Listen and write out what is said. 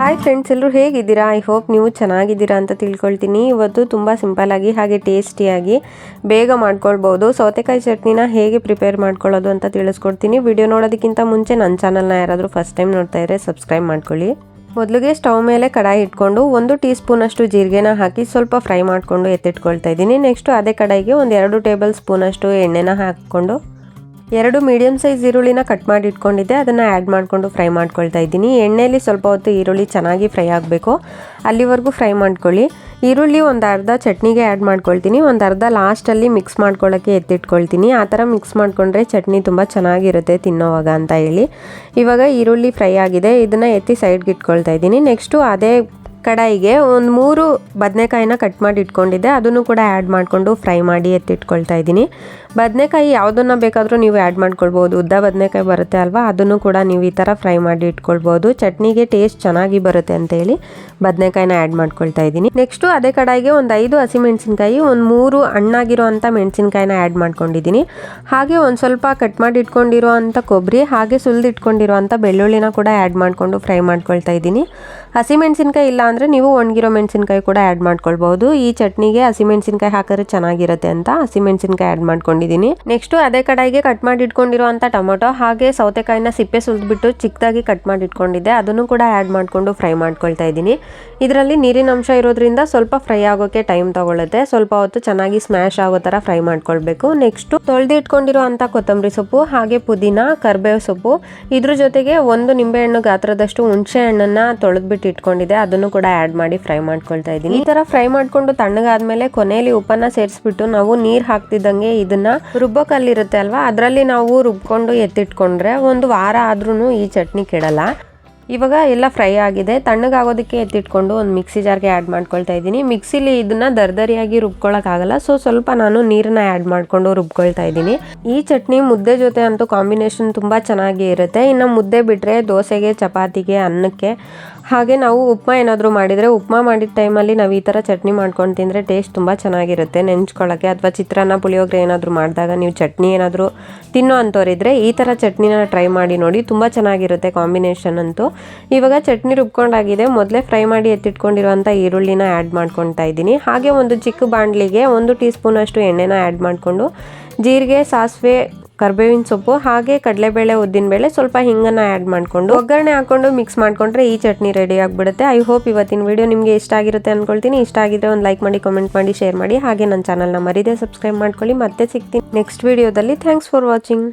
Hi friends ಎಲ್ಲರೂ ಹೇಗಿದ್ದೀರಾ? I hope ನೀವು ಚೆನ್ನಾಗಿದ್ದೀರಾ ಅಂತ ತಿಳ್ಕೊಳ್ತೀನಿ. ಇವತ್ತು ತುಂಬ ಸಿಂಪಲ್ಲಾಗಿ ಹಾಗೆ ಟೇಸ್ಟಿಯಾಗಿ ಬೇಗ ಮಾಡ್ಕೊಳ್ಬೋದು. ಸೌತೆಕಾಯಿ ಚಟ್ನಿನ ಹೇಗೆ ಪ್ರಿಪೇರ್ ಮಾಡ್ಕೊಳ್ಳೋದು ಅಂತ ತಿಳಿಸ್ಕೊಡ್ತೀನಿ. ವಿಡಿಯೋ ನೋಡೋದಕ್ಕಿಂತ ಮುಂಚೆ ನನ್ನ ಚಾನಲ್ನ ಯಾರಾದರೂ ಫಸ್ಟ್ ಟೈಮ್ ನೋಡ್ತಾ ಇದ್ರೆ ಸಬ್ಸ್ಕ್ರೈಬ್ ಮಾಡ್ಕೊಳ್ಳಿ. ಮೊದಲಿಗೆ ಸ್ಟವ್ ಮೇಲೆ ಕಡಾಯಿ ಇಟ್ಕೊಂಡು ಒಂದು ಟೀ ಸ್ಪೂನಷ್ಟು ಜೀರಿಗೆನ ಹಾಕಿ ಸ್ವಲ್ಪ ಫ್ರೈ ಮಾಡಿಕೊಂಡು ಎತ್ತಿಟ್ಕೊಳ್ತಾ ಇದ್ದೀನಿ. ನೆಕ್ಸ್ಟು ಅದೇ ಕಡಾಯಿಗೆ ಒಂದು ಎರಡು ಟೇಬಲ್ ಸ್ಪೂನಷ್ಟು ಎಣ್ಣೆನ ಹಾಕ್ಕೊಂಡು ಎರಡು ಮೀಡಿಯಮ್ ಸೈಜ್ ಈರುಳ್ಳಿನ ಕಟ್ ಮಾಡಿ ಇಟ್ಕೊಂಡಿದ್ದೆ. ಅದನ್ನು ಆ್ಯಡ್ ಮಾಡಿಕೊಂಡು ಫ್ರೈ ಮಾಡ್ಕೊಳ್ತಾ ಇದ್ದೀನಿ. ಎಣ್ಣೆಯಲ್ಲಿ ಸ್ವಲ್ಪ ಹೊತ್ತು ಈರುಳ್ಳಿ ಚೆನ್ನಾಗಿ ಫ್ರೈ ಆಗಬೇಕು. ಅಲ್ಲಿವರೆಗೂ ಫ್ರೈ ಮಾಡ್ಕೊಳ್ಳಿ. ಈರುಳ್ಳಿ ಒಂದು ಅರ್ಧ ಚಟ್ನಿಗೆ ಆ್ಯಡ್ ಮಾಡ್ಕೊಳ್ತೀನಿ. ಒಂದು ಅರ್ಧ ಲಾಸ್ಟಲ್ಲಿ ಮಿಕ್ಸ್ ಮಾಡ್ಕೊಳ್ಳೋಕ್ಕೆ ಎತ್ತಿಟ್ಕೊಳ್ತೀನಿ. ಆ ಥರ ಮಿಕ್ಸ್ ಮಾಡಿಕೊಂಡ್ರೆ ಚಟ್ನಿ ತುಂಬ ಚೆನ್ನಾಗಿರುತ್ತೆ ತಿನ್ನೋವಾಗ ಅಂತ ಹೇಳಿ. ಇವಾಗ ಈರುಳ್ಳಿ ಫ್ರೈ ಆಗಿದೆ. ಇದನ್ನು ಎತ್ತಿ ಸೈಡ್ಗೆ ಇಟ್ಕೊಳ್ತಾ ಇದ್ದೀನಿ. ನೆಕ್ಸ್ಟು ಅದೇ ಕಡಾಯಿಗೆ ಒಂದು ಮೂರು ಬದನೆಕಾಯಿನ ಕಟ್ ಮಾಡಿ ಇಟ್ಕೊಂಡಿದ್ದೆ. ಅದನ್ನು ಕೂಡ ಆ್ಯಡ್ ಮಾಡಿಕೊಂಡು ಫ್ರೈ ಮಾಡಿ ಎತ್ತಿಟ್ಕೊಳ್ತಾ ಇದ್ದೀನಿ. ಬದನೆಕಾಯಿ ಯಾವುದನ್ನು ಬೇಕಾದರೂ ನೀವು ಆ್ಯಡ್ ಮಾಡ್ಕೊಳ್ಬೋದು. ಉದ್ದ ಬದನೆಕಾಯಿ ಬರುತ್ತೆ ಅಲ್ವಾ? ಅದನ್ನು ಕೂಡ ನೀವು ಈ ಥರ ಫ್ರೈ ಮಾಡಿ ಇಟ್ಕೊಳ್ಬೋದು. ಚಟ್ನಿಗೆ ಟೇಸ್ಟ್ ಚೆನ್ನಾಗಿ ಬರುತ್ತೆ ಅಂತೇಳಿ ಬದನೆಕಾಯಿನ ಆ್ಯಡ್ ಮಾಡ್ಕೊಳ್ತಾ ಇದ್ದೀನಿ. ನೆಕ್ಸ್ಟು ಅದೇ ಕಡಾಯಿಗೆ ಒಂದು ಐದು ಹಸಿಮೆಣಸಿನ್ಕಾಯಿ ಒಂದು ಮೂರು ಹಣ್ಣಾಗಿರೋ ಅಂಥ ಮೆಣಸಿನ್ಕಾಯಿನ ಆ್ಯಡ್ ಮಾಡ್ಕೊಂಡಿದ್ದೀನಿ. ಹಾಗೆ ಒಂದು ಸ್ವಲ್ಪ ಕಟ್ ಮಾಡಿ ಇಟ್ಕೊಂಡಿರೋ ಅಂಥ ಕೊಬ್ಬರಿ ಹಾಗೆ ಸುಲಿದಿಟ್ಕೊಂಡಿರೋ ಅಂಥ ಬೆಳ್ಳುಳ್ಳಿನ ಕೂಡ ಆ್ಯಡ್ ಮಾಡಿಕೊಂಡು ಫ್ರೈ ಮಾಡ್ಕೊಳ್ತಾ ಇದ್ದೀನಿ. ಹಸಿಮೆಣಸಿನ್ಕಾಯಿ ಇಲ್ಲ ಅಂದರೆ ನೀವು ಒಣಗಿರೋ ಮೆಣಸಿನ್ಕಾಯಿ ಕೂಡ ಆ್ಯಡ್ ಮಾಡ್ಕೊಳ್ಬಹುದು. ಈ ಚಟ್ನಿಗೆ ಹಸಿಮೆಣಸಿನ್ಕಾಯಿ ಹಾಕಿದ್ರೆ ಚೆನ್ನಾಗಿರುತ್ತೆ ಅಂತ ಹಸಿಮೆಣಸಿನ್ಕಾಯಿ ಆ್ಯಡ್ ಮಾಡ್ಕೊಂಡಿದ್ದೀನಿ. ನೆಕ್ಸ್ಟ್ ಅದೇ ಕಡಾಯಿಗೆ ಕಟ್ ಮಾಡಿ ಇಟ್ಕೊಂಡಿರುವಂಥ ಟೊಮೊಟೊ, ಹಾಗೆ ಸೌತೆಕಾಯಿನ ಸಿಪ್ಪೆ ಸುಲಿದ್ಬಿಟ್ಟು ಚಿಕ್ಕದಾಗಿ ಕಟ್ ಮಾಡಿ ಇಟ್ಕೊಂಡಿದ್ದೆ. ಅದನ್ನು ಕೂಡ ಆ್ಯಡ್ ಮಾಡಿಕೊಂಡು ಫ್ರೈ ಮಾಡ್ಕೊಳ್ತಾ ಇದ್ದೀನಿ. ಇದರಲ್ಲಿ ನೀರಿನ ಅಂಶ ಇರೋದ್ರಿಂದ ಸ್ವಲ್ಪ ಫ್ರೈ ಆಗೋಕ್ಕೆ ಟೈಮ್ ತಗೊಳ್ಳುತ್ತೆ ಸ್ವಲ್ಪ ಹೊತ್ತು ಚೆನ್ನಾಗಿ ಸ್ಮ್ಯಾಶ್ ಆಗೋ ಥರ ಫ್ರೈ ಮಾಡ್ಕೊಳ್ಬೇಕು. ನೆಕ್ಸ್ಟ್ ತೊಳೆದು ಇಟ್ಕೊಂಡಿರುವಂಥ ಕೊತ್ತಂಬರಿ ಸೊಪ್ಪು, ಹಾಗೆ ಪುದೀನ, ಕರ್ಬೇವು ಸೊಪ್ಪು. ಇದ್ರ ಜೊತೆಗೆ ಒಂದು ನಿಂಬೆಹಣ್ಣು ಗಾತ್ರದಷ್ಟು ಹುಣಸೆ ಹಣ್ಣನ್ನು ತೊಳೆದ್ಬಿಟ್ಟು ಇಟ್ಕೊಂಡಿದ್ದೆ. ಅದನ್ನು ಕೂಡ ಆ್ಯಡ್ ಮಾಡಿ ಫ್ರೈ ಮಾಡ್ಕೊಳ್ತಾ ಇದ್ದೀನಿ. ಈ ಥರ ಫ್ರೈ ಮಾಡಿಕೊಂಡು ತಣ್ಣಗಾದ್ಮೇಲೆ ಕೊನೆಯಲ್ಲಿ ಉಪ್ಪನ್ನ ಸೇರಿಸ್ಬಿಟ್ಟು ನಾವು ನೀರು ಹಾಕ್ತಿದ್ದಂಗೆ ಇದನ್ನ ರುಬ್ಬೋ ಕಲ್ಲಿರುತ್ತೆ ಅಲ್ವಾ? ಅದರಲ್ಲಿ ನಾವು ರುಬ್ಕೊಂಡು ಎತ್ತಿಟ್ಕೊಂಡ್ರೆ ಒಂದು ವಾರ ಆದ್ರೂ ಈ ಚಟ್ನಿ ಕೆಡಲ್ಲ. ಇವಾಗ ಎಲ್ಲ ಫ್ರೈ ಆಗಿದೆ. ತಣ್ಣಗಾಗೋದಕ್ಕೆ ಎತ್ತಿಟ್ಕೊಂಡು ಒಂದು ಮಿಕ್ಸಿ ಜಾರ್ಗೆ ಆ್ಯಡ್ ಮಾಡ್ಕೊಳ್ತಾ ಇದ್ದೀನಿ. ಮಿಕ್ಸಿಲಿ ಇದನ್ನ ದರ್ದರಿಯಾಗಿ ರುಬ್ಕೊಳ್ಳೋಕ್ಕಾಗಲ್ಲ ಸೊ ಸ್ವಲ್ಪ ನಾನು ನೀರನ್ನ ಆ್ಯಡ್ ಮಾಡಿಕೊಂಡು ರುಬ್ಕೊಳ್ತಾ ಇದ್ದೀನಿ. ಈ ಚಟ್ನಿ ಮುದ್ದೆ ಜೊತೆ ಅಂತೂ ಕಾಂಬಿನೇಷನ್ ತುಂಬ ಚೆನ್ನಾಗಿ ಇರುತ್ತೆ. ಇನ್ನು ಮುದ್ದೆ ಬಿಟ್ಟರೆ ದೋಸೆಗೆ, ಚಪಾತಿಗೆ, ಅನ್ನಕ್ಕೆ ಹಾಗೆ ನಾವು ಉಪ್ಮಾ ಏನಾದರೂ ಮಾಡಿದರೆ ಉಪ್ಮಾ ಮಾಡಿದ ಟೈಮಲ್ಲಿ ನಾವು ಈ ಥರ ಚಟ್ನಿ ಮಾಡ್ಕೊಂಡು ತಿಂದರೆ ಟೇಸ್ಟ್ ತುಂಬ ಚೆನ್ನಾಗಿರುತ್ತೆ. ನೆಂಚ್ಕೊಳ್ಳೋಕ್ಕೆ ಅಥವಾ ಚಿತ್ರಾನ್ನ, ಪುಳಿಯೋಗರೆ ಏನಾದರೂ ಮಾಡಿದಾಗ ನೀವು ಚಟ್ನಿ ಏನಾದರೂ ತಿನ್ನೋ ಅಂಥವ್ರಿದ್ರೆ ಈ ಥರ ಚಟ್ನಿನ ಟ್ರೈ ಮಾಡಿ ನೋಡಿ ತುಂಬ ಚೆನ್ನಾಗಿರುತ್ತೆ ಕಾಂಬಿನೇಷನ್ ಅಂತೂ. ಇವಾಗ ಚಟ್ನಿ ರುಬ್ಕೊಂಡಾಗಿದೆ. ಮೊದಲೇ ಫ್ರೈ ಮಾಡಿ ಎತ್ತಿಟ್ಕೊಂಡಿರುವಂಥ ಈರುಳ್ಳಿನ ಆ್ಯಡ್ ಮಾಡ್ಕೊತಾ ಇದ್ದೀನಿ. ಹಾಗೆ ಒಂದು ಚಿಕ್ಕ ಬಾಣಲಿಗೆ ಒಂದು ಟೀ ಸ್ಪೂನಷ್ಟು ಎಣ್ಣೆನ ಆ್ಯಡ್ ಮಾಡಿಕೊಂಡು ಜೀರಿಗೆ, ಸಾಸಿವೆ ಕರ್ಬೇವಿನ ಸೊಪ್ಪು, ಹಾಗೆ ಕಡಲೆಬೇಳೆ ಉದ್ದಿನಬೇಳೆ ಸ್ವಲ್ಪ ಹಿಂಗನ್ನ ಆ್ಯಡ್ ಮಾಡಿಕೊಂಡು ಒಗ್ಗರಣೆ ಹಾಕೊಂಡು ಮಿಕ್ಸ್ ಮಾಡ್ಕೊಂಡ್ರೆ ಈ ಚಟ್ನಿ ರೆಡಿ ಆಗಿಬಿಡುತ್ತೆ. ಐ ಹೋಪ್ ಇವತ್ತಿನ ವಿಡಿಯೋ ನಿಮಗೆ ಇಷ್ಟ ಆಗಿರುತ್ತೆ ಅನ್ಕೊಳ್ತೀನಿ. ಇಷ್ಟ ಆಗಿದ್ರೆ ಒಂದು ಲೈಕ್ ಮಾಡಿ ಕಮೆಂಟ್ ಮಾಡಿ ಶೇರ್ ಮಾಡಿ. ಹಾಗೆ ನನ್ನ ಚಾನಲ್ನ ಮರಿದೇ ಸಬ್ಸ್ಕ್ರೈಬ್ ಮಾಡ್ಕೊಳ್ಳಿ. ಮತ್ತೆ ಸಿಗ್ತೀನಿ ನೆಕ್ಸ್ಟ್ ವಿಡಿಯೋದಲ್ಲಿ ಥ್ಯಾಂಕ್ಸ್ ಫಾರ್ ವಾಚಿಂಗ್